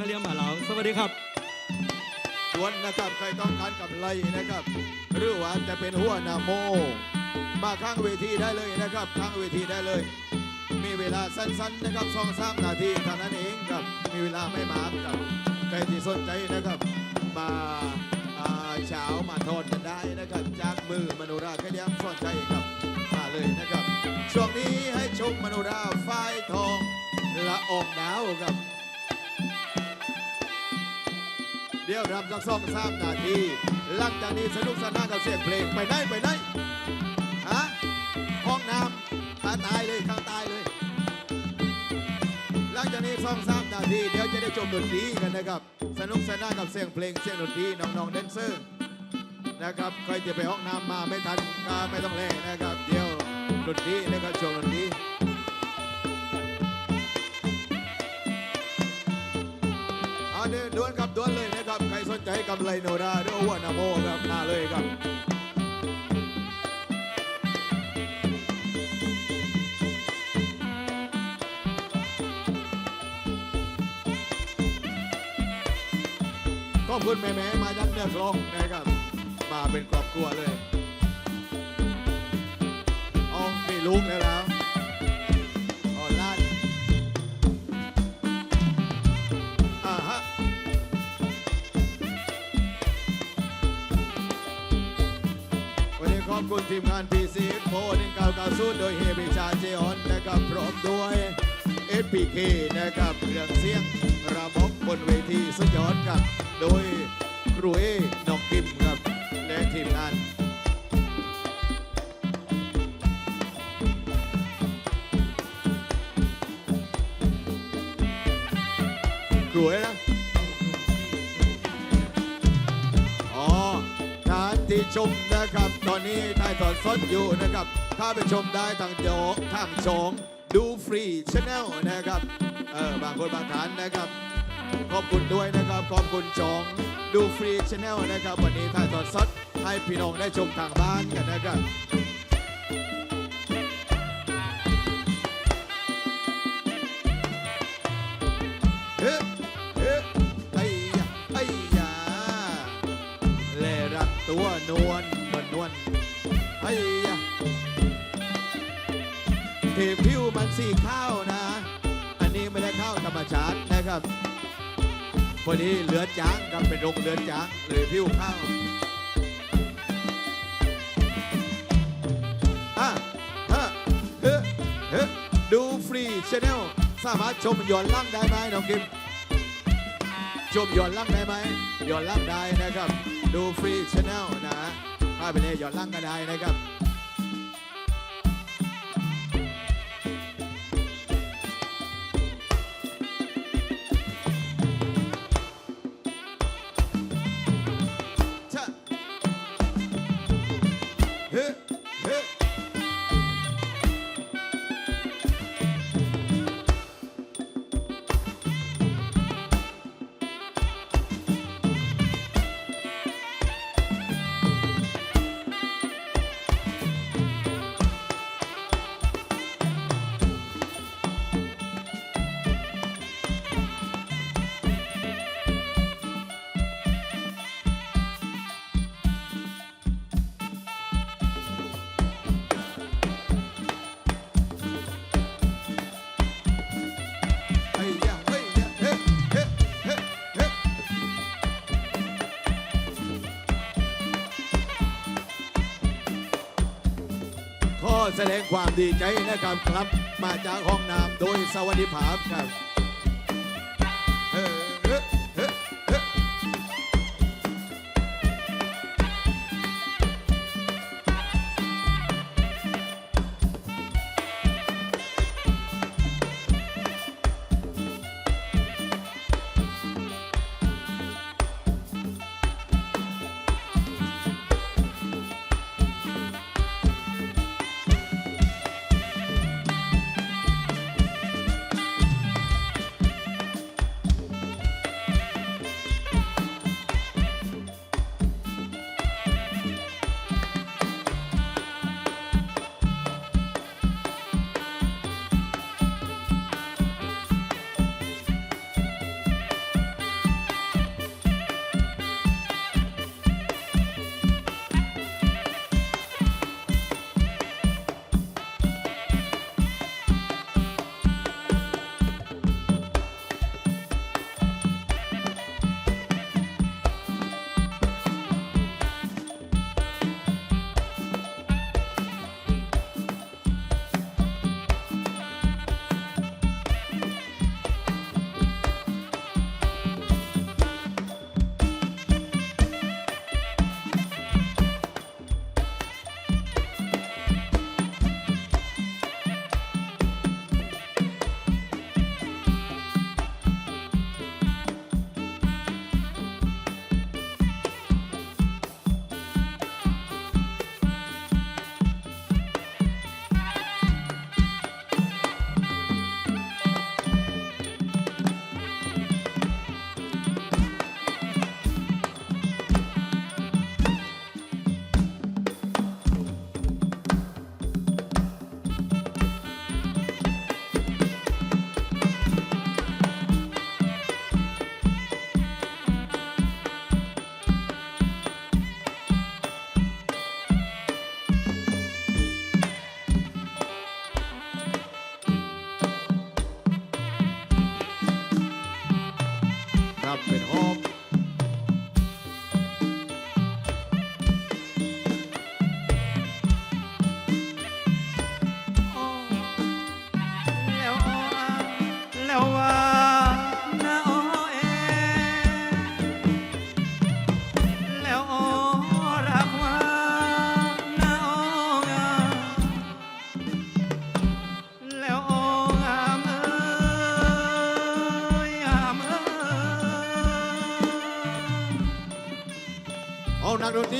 กะเรียงบ้านเราสวัสดีครับส่วนนะครับใครต้องการกำไรนะครับ หรือว่าจะเป็นหัวนาโม มาข้างเวทีได้เลยนะครับ ข้างเวทีได้เลย มีเวลาสั้นๆนะครับสองสามนาทีเท่านั้นเองครับมีเวลาไม่มากครับใครที่สนใจนะครับ มาอ่าเช้ามาทอนกันได้นะครับ จากมือมโนราแค่เดียมสนใจครับมาเลยนะครับ ช่วงนี้ให้ชมมโนราฝ้ายทองละอองดาวครับ เดี๋ยวรำสักสองสามนาที หลังจากนี้สนุกสนานกับเสียงเพลงไปไหนไปไหนฮะห้องน้ำตาตายเลยข้างตายเลย หลังจากนี้สองสามนาที เดี๋ยวจะได้ชมดนตรีกันนะครับ สนุกสนานกับเสียงเพลงเสียงดนตรีน้องๆแดนเซอร์นะครับใครจะไปห้องน้ำมาไม่ทันก็ไม่ต้องแลนะครับ เดี๋ยวดนตรีนะครับชมดนตรีอันนี้ดวนครับดวนเล กำไรโนราหรือว่านาโมครับมาเลยครับขอบคุณแม่ๆมายันเนื้อกลองนะครับ มาเป็นครอบครัวเลยเอมีลุงแล้ว คุณทีมงาน PC โฟ1990โดยเฮบิชาเจออนนะครับพร้อมด้วย SPK นะครับเครื่องเสียงระบบบนเวทีสุดยอดครับ โดยครูเอนองกิมครับ และทีมงานครูเอนะ มนะครับ ตอนนี้ถ่ายทอดสดอยู่นะครับ ถ้าไปชมได้ทางโจทางชองดูฟรีชแนลนะครับเออบางคนบางทานนะครับ ขอบคุณด้วยนะครับ ขอบคุณชองดูฟรีชแนลนะครับ วันนี้ถ่ายทอดสดให้พี่น้องได้ชมทางบ้านกันนะครับ ผิวมันสีข้าวนะ อันนี้ไม่ได้ข้าวธรรมชาตินะครับพอดีเหลือจางครับเป็นโรคเหลือจางเลยผิวข้าวอะฮะเฮ้เฮ้ดูฟรีชแนลสามารถชมย้อนหล่างได้ไหมน้องกิมชมย้อนหล่างได้ไหมย้อนหล่างได้นะครับ ดูฟรีชแนลนะถ้าไปเลยย้อนหล่างก็ได้นะครับ แสดงความดีใจนะครับครับ มาจากห้องน้ำโดยสวัสดิภาพครับ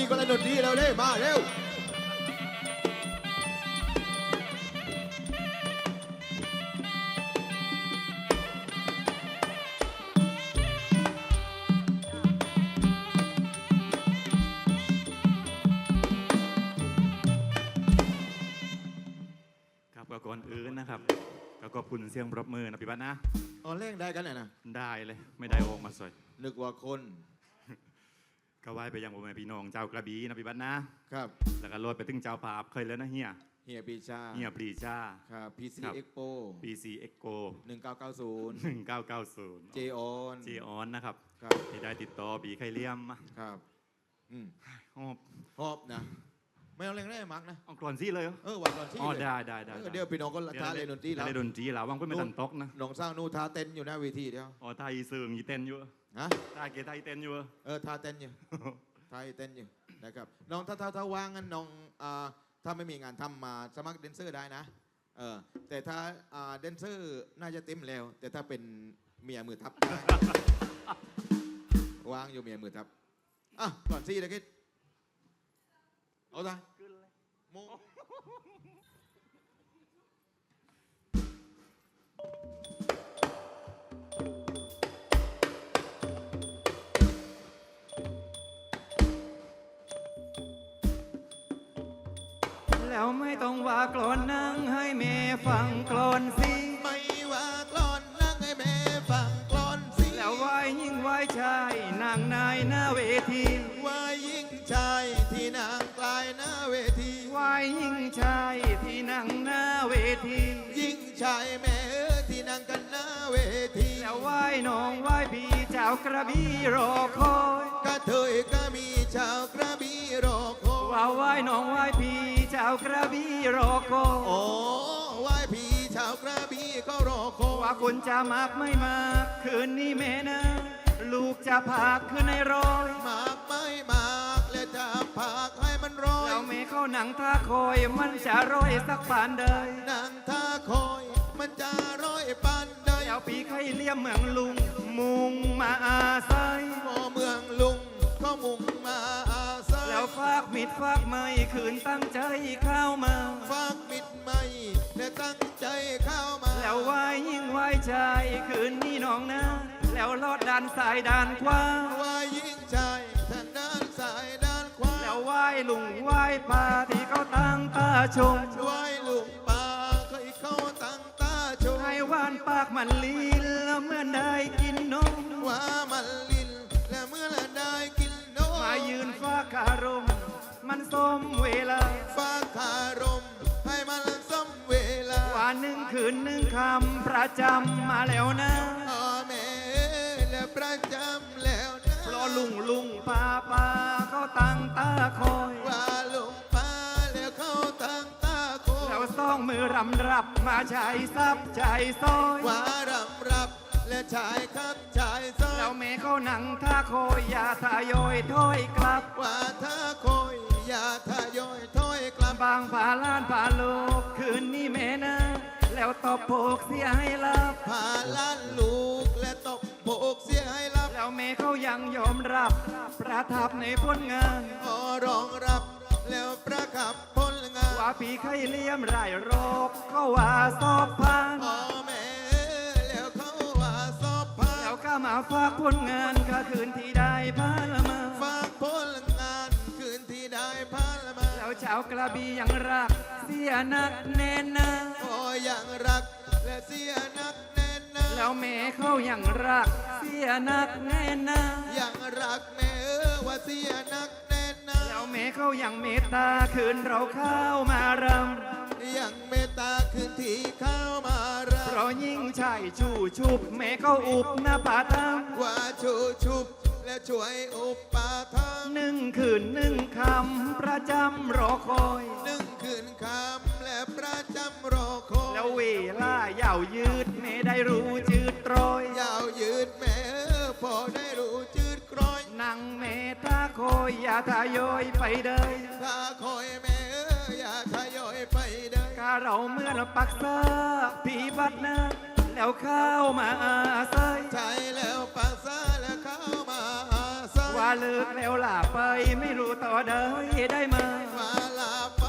ก็เล่นดนตรีเร็วเด้มาเร็วครับก็ก่อนอื่นนะครับก็ขอบคุณเสียงปรบมือนะพี่บัตรนะเอาเล่งได้กันน่ะนะได้เลย ไม่ได้ออกมาสวยนึกว่าคน ก็ไหว้ไปยังพ่อแม่พี่น้องเจ้ากระบี่นะพี่บัตรนะครับ แล้วก็โรดไปถึงเจ้าภาพเคยแล้วนะเฮียเฮียปีชาเฮียปรีชา ครับ PC ครับ Expo PC Exco 1990 1990 J on จีออนนะครับครับ ที่ได้ติดต่อปีไข่เลี่ยมมาครับอืมอ๋อหอบนะ ไม่เอาเล่งได้มักนะ เอากรอนซี่เลยเหรอเออวันก่อนที่อ๋อเลยได้ได้ได้เออเดี๋ยวพี่น้องก็ท้าเล่นดนตรีแล้ว ได้ดนตรีแล้วว่างก็ไม่ตันตกนะน้องสร้างนู่ท้าเต้นอยู่หน้าเวทีเดียวอ๋อท่าอีซึงอีเต้นอยู่ ฮะท่าเกท่าอีเต้นอยู่เออท้าเต้นอยู่ท้าเต้นอยู่นะครับน้องถ้าถ้าถ้าว่างงั้นน้องอ่าถ้าไม่มีงานทำมาสมัครแดนเซอร์ได้นะเออแต่ถ้าอ่าแดนเซอร์น่าจะเต็มแล้ว แต่ถ้าเป็นเมียมือทับได้วางอยู่เมียมือทับอะก่อนซี่เลยคิดเอาตาโม แล้วไม่ต้องว่ากลอนนั่งให้เมฟังกลอนสิไม่ว่ากลอนนั่งให้แม่ฟังกลอนสิแล้วไหวยิ่งไหวชายนางนายหน้าเวทีว่ายิ่งชายที่นางกลายหน้าเวทีไหวยิ่งชายที่นั่งหน้าเวที ยิ่งชายแม่เออที่นางกันหน้าเวทีแล้วไหวน้องไหวพี่เจ้ากระบี่รอคอยกระเทยก็มีชาวกระบี่รอคอย ว่าไหวน้องไหวพี่เจ้ากระบี่รอคอยโอ้ไหว้พี่ชาวกระบี่ก็รอคอยว่าคุณจะมากไม่มากคืนนี้แม่นะ ลูกจะพาขึ้นในรอย มากไม่มากและจะพากให้มันร้อยแล้วแม่เข้าหนังท่าคอยมันจะร้อยสักปานเดยนางท่าคอย มันจะร้อยปันใดแล้วปีไข่เลี่ยมเมืองลุง มุงมาอาศัย ฝากมิดฝากไม่คืนตั้งใจเข้ามา ฝากมิดไม่และตั้งใจเข้ามาแล้วไหวยิ่งไหวใจคืนนี้น้องนะ แล้วลอดด้านซ้ายด้านขวาว่ายิ่งชายทางด้านซ้ายด้านขวาแล้วไหวลุงไหวป่าที่เขาตั้งตาชม ไหว้ลุงป่าเคยเข้าตั้งตาชมให้หวานปากมันลีนแล้วเมื่อได้กินนมว่ามันลินและเมื่อละได้กินนมมายืนฟ้าคารม มันสมเวลาฟ้าคารม ให้มันสมเวลาว่าหนึ่งคืนหนึ่งคำประจำมาแล้วนะพ่อแม่และประจำแล้วนะเพราะลุงลุงป้าป้าเขาตั้งตาคอยว่าลุงป่าแล้วเข้าตั้งตาโคแล้วสองมือรำรับมาใช้ซับใจซอยว่ารำรับและชายครับชายซ้อแล้วยเมเขาหนังท่าคอยอย่าทายอยถ้อยกลับว่าถ้าคอย อย่าทายอยถ้อยกลับ บางผาล้านผาโลกคืนนี้แม่นะ แล้วตบโปกเสียให้ลับ พาล้านลูกและตบโบกเสียให้รับ แล้วเมเขายังยอมรับ ประทับในผลงาน ขอรองรับแล้วประคับผลงานว่าปีไข่เลี่ยมไรโรคเขาว่าสอบผ่านพ่อแม่แล้วเขาว่าสอบผ่าแล้นวก็มาฝากผลงานก็คืนที่ได้พาละมา ฝากาแล้วชาวกระบี่ยังรัก เสียนักแน่นนะโอ้ยังรัก และเสียนักแน่นนะแล้วแม่เขายังรัก เสียนักแน่นนะยังรักแม่เออว่าเสียนักแน่นนะแล้วแม่เขายังเมตตาคืนเราเข้ามารำยังเมตตาคืนที่เข้ามารเพราะราะยิ่งชายชูชุบแม่ก็อุบหน้าผาทางว่าชูชุบ และช่วยอุปาทานหนึ่งคืนหนึ่งคำประจำรอคอย หนึ่งคืนคำและประจำรอคอยแล้วเวลายาวยืดแม่ได้รู้จืดตรอย ยาวยืดแม่เออพอได้รู้จืดกร้อยนั่งแม่ตาคอยอย่าทายอยไปเดยถ้าคอยแม่เอออย่าทยอยไปเด้อกาเราเมื่อเราปักซาผีบัดหน้าแล้วเข้ามาอาศัย ใช่แล้วปากซาแล้วเข้ามาอาศัยว่า เลิกแล้วล่าไปไม่รู้ต่อเดยได้มามาลาไป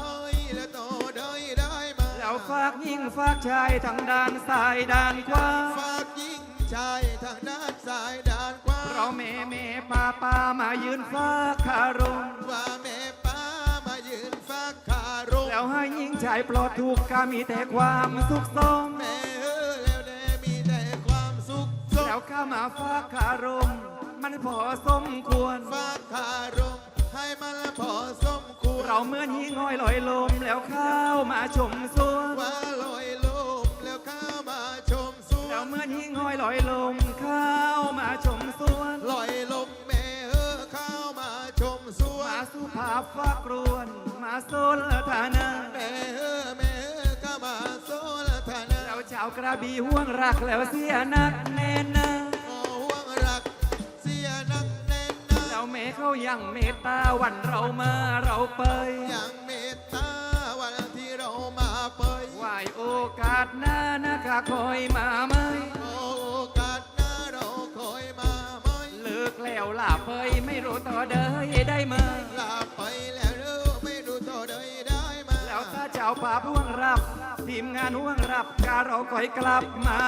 แล้วโตได้ได้มาแล้วฝากยิ่งฝากชายทางด้านซ้ายด้านขวาฝากยิ่งชายทางด้านซ้ายด้านขวาเราแม่แม่ป้าป้ามายืนฝากคารมว่าแม่ป้ามายืนฝากคารมแล้วให้ยิ่งชายปลอดทุกข์ก็มีแต่ความสุขสมแม่เออแล้วแน่มีแต่ความสุขสมแล้วข้ามาฝากคารม มันพอสมควรฝากคารมให้มันละพอสมควรเราเหมื่อนยิ่งห้อยลอยลมแล้วเข้ามาชมสวนว่าลอยลมแล้วเข้ามาชมสวแล้วนเหมื่อนยิ่งห้อยลอยลมเข้ามาชมสวนลอยลมแม่เออเข้ามาชมสวมานสุภาพฝากรวน มาโซนฐานะแม่เออแม่เออเข้ามาโซลธนาแล้วชาวกระบี่ห่วงรักแล้วเสียนักแน่นนะ เขายังเมตตาวันเรามาเราไปอย่างเมตตาวันที่เรามาเปยไหวโอกาสหน้านะคะคอยมาไหมโอกาสหน้าเราคอยมาไหมเลิกแล้วล่ะไปไม่รู้ต่อเดยได้ไหมลาไปแล้วเด้อไม่รู้ต่อใดได้มาแล้วถ้าเจ้าป่าห่วงรับทีมงานห่วงรับการเราคอยกลับมา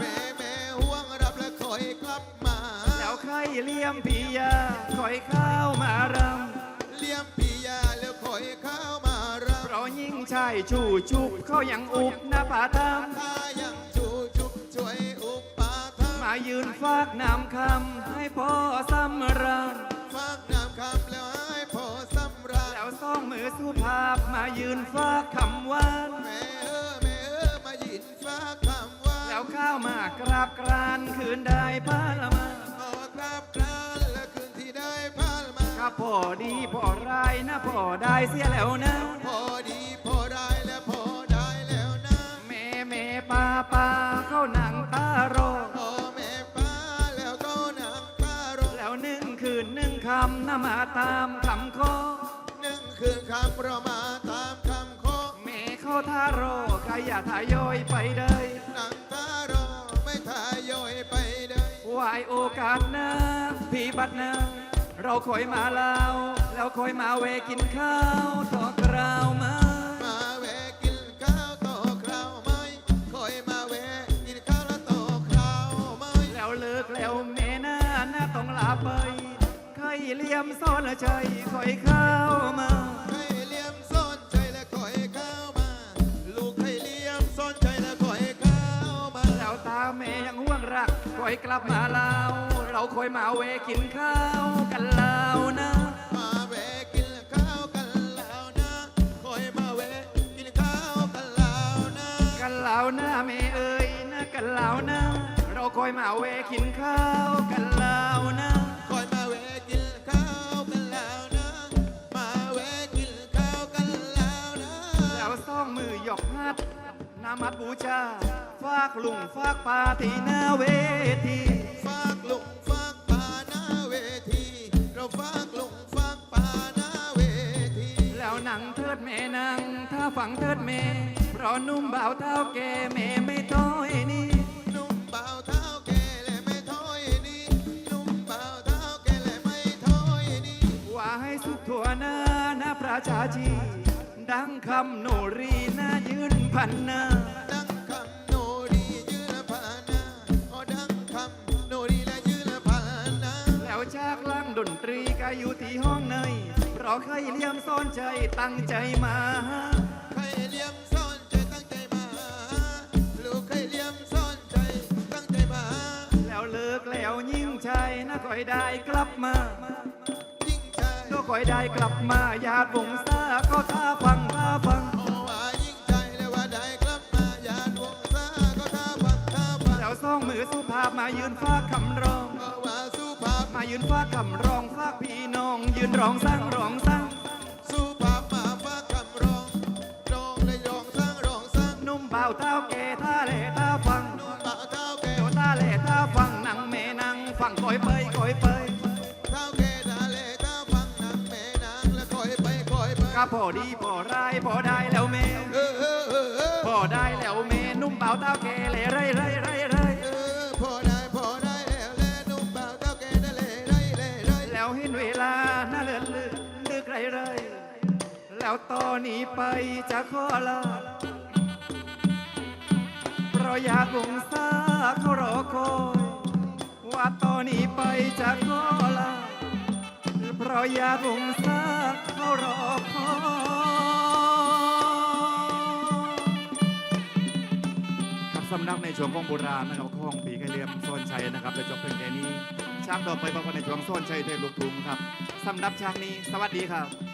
แม่แม่ห่วงรับและคอยกลับมา แล้วใครเลี่ยมพิยาคอยเข้ามารเลี้ยมปียาแล้วคอยเข้ามารัำบเพราะยิ่งชายชูชุบเขายังอุบหน้าผาทามถ้ายังชูชุบช่วยอุปาทานมายืนฟากน้ำคำให้พ่อสำราญฝากน้ำคำแล้วให้พอสำราญแล้วสองมือสุภาพมายืนฟากคำหวานแม่เออแม่เออมายินฝากคำว่าแล้วข้าวมากราบกรานคืนได้พาละ อดีพ่อร้ายนะพ่อได้เสียแล้วนะ พอดีพอได้และพอได้แล้วนะแม่แม่ป้าป้าเข้าหนังตาโรอพ่อแม่ป้าแล้วก็นางคารมแล้วหนึ่งคืนหนึ่งคำนะมาตามคำขอหนึ่งคืนคำประมาตามคำขอแม่เข้าท่าโรอใครอย่าทายอยไปเลยนางตารอไม่ทายอยไปได้วายโอกาสนะพี่บัดนะ เราคอยมาแล้ว แล้วคอยมาเวกินข้าวต่อกราวมา มาแวะกินข้าวต่อคราวไหมคอยมาแวะกินข้าวแล้วต่อคราวไหมแล้วเลิกแล้วแม่น่าน่าต้องลาไปใครเลี่ยมซ่อนใจคอยเข้ามา ให้ คอยกลับมาแล้วเราคอยมาเวกินข้าวกันแล้วนะ มาแวะกินข้าวกันแล้วนะคอยมาแวะกินข้าวกันแล้วนะกันแล้วนะแม่เอ้ยนะกันแล้วนะ เราคอยมาเวกินข้าวกันแล้วนะ มัดบูชา ฝากลุงฝากปาที่หน้าเวที ฝากลุงฝากป่าหน้าเวที เราฝากลุงฝากป่าหน้าเวที แล้วหนังเทิดแม่นางถ้าฝังเทิดแม่เพราะนุ่มบ่าวเท่าแก่แม่ไม่ต้อยนี่นุ่มเบาเท้าแก่และไม่ถอยนี่นุ่มเบาเท้าแก่และไม่ถอยนี่ว่าให้สุขทั่วหน้าหน้าประชาชี ดังคำโนรีหน้ายืนพันหน้า ดังคำโนดียืนละพานาอ๋อดังคำโนดีและยืนละพานาแล้วจากล่างดนตรีก็อยู่ที่ห้องใน เพราะใครเลี่ยมซ่อนใจตั้งใจมา ใครเลี้ยมซ่อนใจตั้งใจมา ลูกใครเลี้ยมซ่อนใจตั้งใจมา แล้วเลิกแล้วยิ่งใจนะคอยได้กลับมา ยิ่งใจก็คอยได้กลับมาญาติวงศาก็ท่าฟังท่าฟังโอ้ว่ายิ่งใจและว่าได้กลับมาอย่าดวงซาก็ท่าข้องมือสุภาพมายืนฟ้ากคำร้องเพราะว่าสุภาพมายืนฟ้ากคำร้องฟ้ากพี่น้อง ยืนร้องสร้างร้องสร้างสุภาพมาฟัง คอยไปก็พอดีพอร้ายพอได้แล้วเมเออเออเออเออพอได้แล้วเมนุ่มเบาเท้าแก่เล่ไรไรไรไรเออพอได้พอได้แล้วแลนุ่มบ่าวเท้าแก่ทะเลไรไรไรแล้วเห็นเวลาน่าเลื่อนลือลึกไรไรแล้วตอนนี้ไปจะขอลาเพราะอยากวงซาเขารอคอยว่าตอนนี้ไปจะขอลา เพราะอยากวงซาเขารอคอยครับสำนักในช่วงของโบราณนะครับของปีไก่เลียมโซนชัยนะครับจะจบเพลงแค่นี้ช้างต่อไปบอกว่าในช่วงโซนชัยเทพลูกทุงครับสำนักช้างนี้ สวัสดีครับ